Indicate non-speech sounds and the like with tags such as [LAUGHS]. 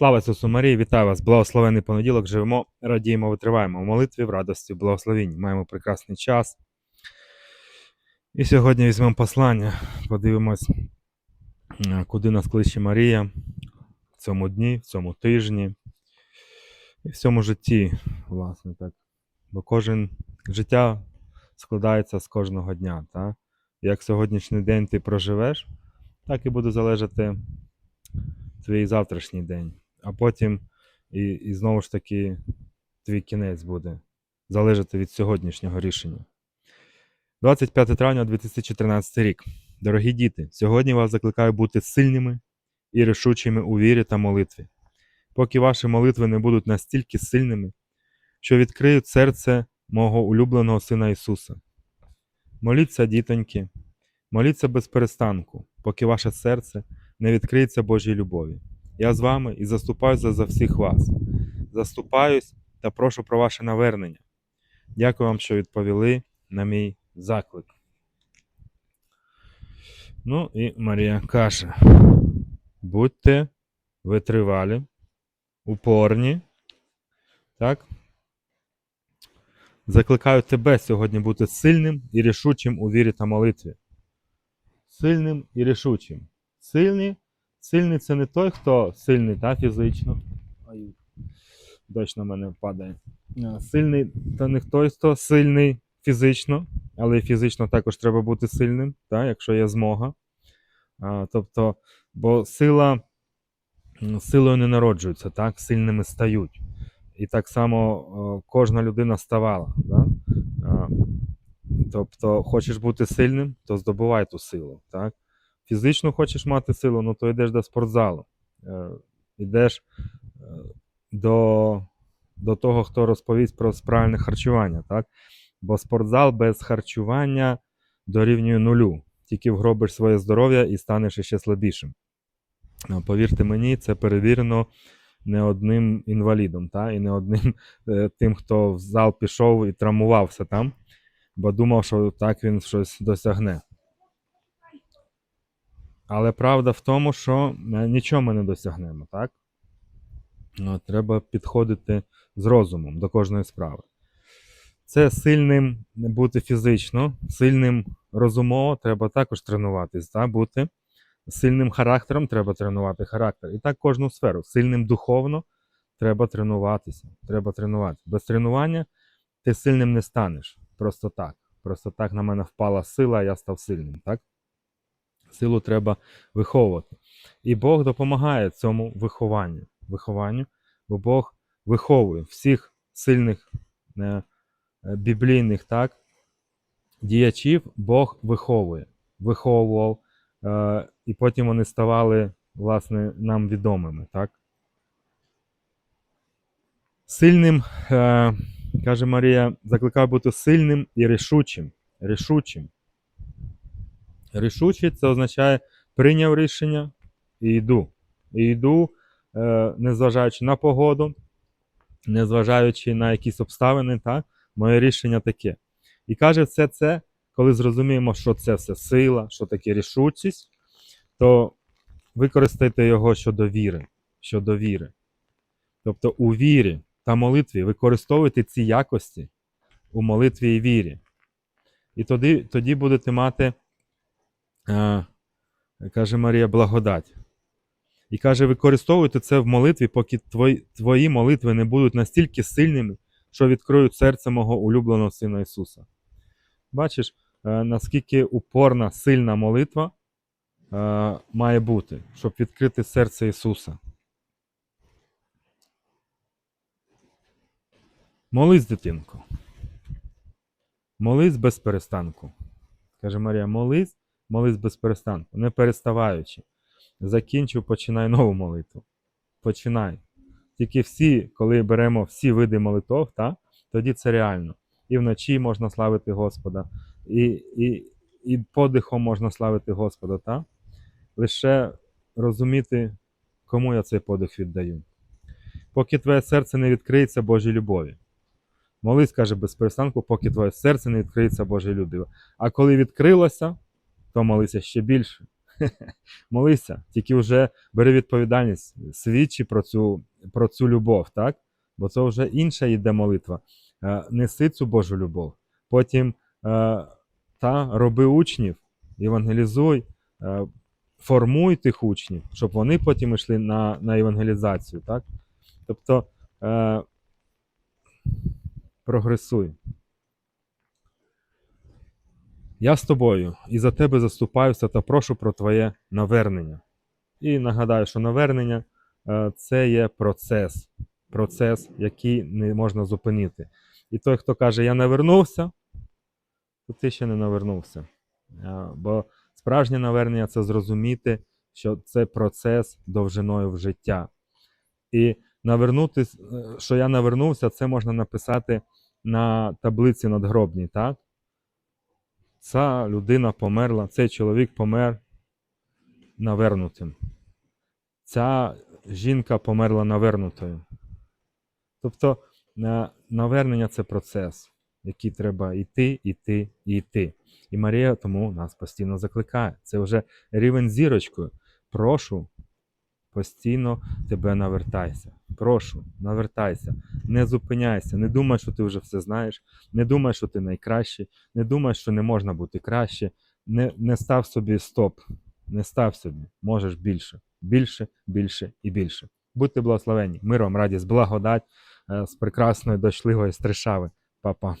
Слава Ісусу Марії, вітаю вас! Благословений понеділок. Живемо, радіємо, витриваємо в молитві, в радості, в благословенні. Маємо прекрасний час. І сьогодні візьмемо послання, подивимось, е, куди нас кличе Марія в цьому дні, в цьому тижні і в цьому житті, власне так. Бо кожен життя складається з кожного дня. Так? Як сьогоднішній день ти проживеш, так і буде залежати твій завтрашній день, а потім і, і знову ж таки твій кінець буде залежати від сьогоднішнього рішення. 25 травня 2014 рік. Дорогі діти, сьогодні вас закликаю бути сильними і рішучими у вірі та молитві. Поки ваші молитви не будуть настільки сильними, що відкриють серце мого улюбленого Сина Ісуса. Моліться, дітоньки, моліться без перестанку, поки ваше серце не відкриється Божій любові. Я з вами і заступаюся за всіх вас. Заступаюсь та прошу про ваше навернення. Дякую вам, що відповіли на мій заклик. Ну і Марія каже: будьте витривалі, упорні. Так? Закликаю тебе сьогодні бути сильним і рішучим у вірі та молитві. Сильним і рішучим. Сильний, сильний це не той, хто сильний та, фізично. Ой, дощ на мене падає. Сильний це не той, хто сильний фізично, але і фізично також треба бути сильним, та, якщо є змога. А, тобто, бо сила силою не народжується, так, сильними стають. І так само о, кожна людина ставала. Да? Тобто, хочеш бути сильним, то здобувай ту силу. Так? Фізично хочеш мати силу, ну то йдеш до спортзалу. Е, йдеш е, до, до того, хто розповість про правильне харчування. Так? Бо спортзал без харчування дорівнює нулю. Тільки вгробиш своє здоров'я і станеш ще слабішим. Е, Повірте мені, це перевірено не одним інвалідом, та? і не одним тим, хто в зал пішов і травмувався там, бо думав, що так він щось досягне. Але правда в тому, що нічого ми не досягнемо, так? Ну, Треба підходити з розумом до кожної справи. Це сильним бути фізично, сильним розумово треба також тренуватись, так? бути сильним характером треба тренувати характер. І так кожну сферу. Сильним духовно треба тренуватися. Треба тренуватися. Без тренування ти сильним не станеш. Просто так. Просто так на мене впала сила, я став сильним. Так? Силу треба виховувати. І Бог допомагає цьому вихованню, вихованню, бо Бог виховує всіх сильних е, е, біблійних так, діячів, Бог виховує, виховував, е, і потім вони ставали власне, нам відомими. Так? Сильним, е, каже Марія, закликав бути сильним і рішучим. рішучим. Рішучий це означає прийняв рішення і йду. І йду, е, незважаючи на погоду, незважаючи на якісь обставини, так? моє рішення таке. І каже, все це, коли зрозуміємо, що це все сила, що таке рішучість, то використайте його щодо віри. Щодо віри. Тобто у вірі та молитві використовуйте ці якості у молитві і вірі. І тоді, тоді будете мати каже Марія, благодать. І каже, використовуйте це в молитві, поки твої, твої молитви не будуть настільки сильними, що відкриють серце мого улюбленого Сина Ісуса. Бачиш, е, наскільки упорна, сильна молитва е, має бути, щоб відкрити серце Ісуса. Молись, дитинко. Молись без перестанку. Каже Марія, молись молись без перестанку, не переставаючи. Закінчив, починай нову молитву. Починай. Тільки всі, коли беремо всі види молитв, та, тоді це реально. І вночі можна славити Господа, і і, і подихом можна славити Господа. Та? Лише розуміти, кому я цей подих віддаю. Поки твоє серце не відкриється Божій любові. Молись, каже, без перестанку, поки твоє серце не відкриється Божій любові. А коли відкрилося, то молися ще більше. [LAUGHS] Молися, тільки вже бери відповідальність, свідчи про цю, про цю любов, так? Бо це вже інша йде молитва. Е, Неси цю Божу любов. Потім е, та роби учнів, евангелізуй, е, формуй тих учнів, щоб вони потім йшли на, на евангелізацію. Так? Тобто прогресуй. Я з тобою і за тебе заступаюся та прошу про твоє навернення. І нагадаю, що навернення е, це є процес, процес, який не можна зупинити. І той, хто каже, я навернувся, то ти ще не навернувся. Е, Бо справжнє навернення це зрозуміти, що це процес довжиною в життя. І навернутись, е, що я навернувся, це можна написати на таблиці надгробній, так? Ця людина померла, цей чоловік помер навернутим. Ця жінка померла навернутою. Тобто навернення це процес, який треба йти, йти і йти. І Марія тому нас постійно закликає. Це вже рівень зірочкою. Прошу, постійно тебе навертайся. Прошу, навертайся, не зупиняйся, не думай, що ти вже все знаєш, не думай, що ти найкращий, не думай, що не можна бути краще. Не, не став собі стоп, не став собі, можеш більше, більше, більше і більше. Будьте благословені, миром, радість, благодать е, з прекрасної, дочливої стришави. Па-па.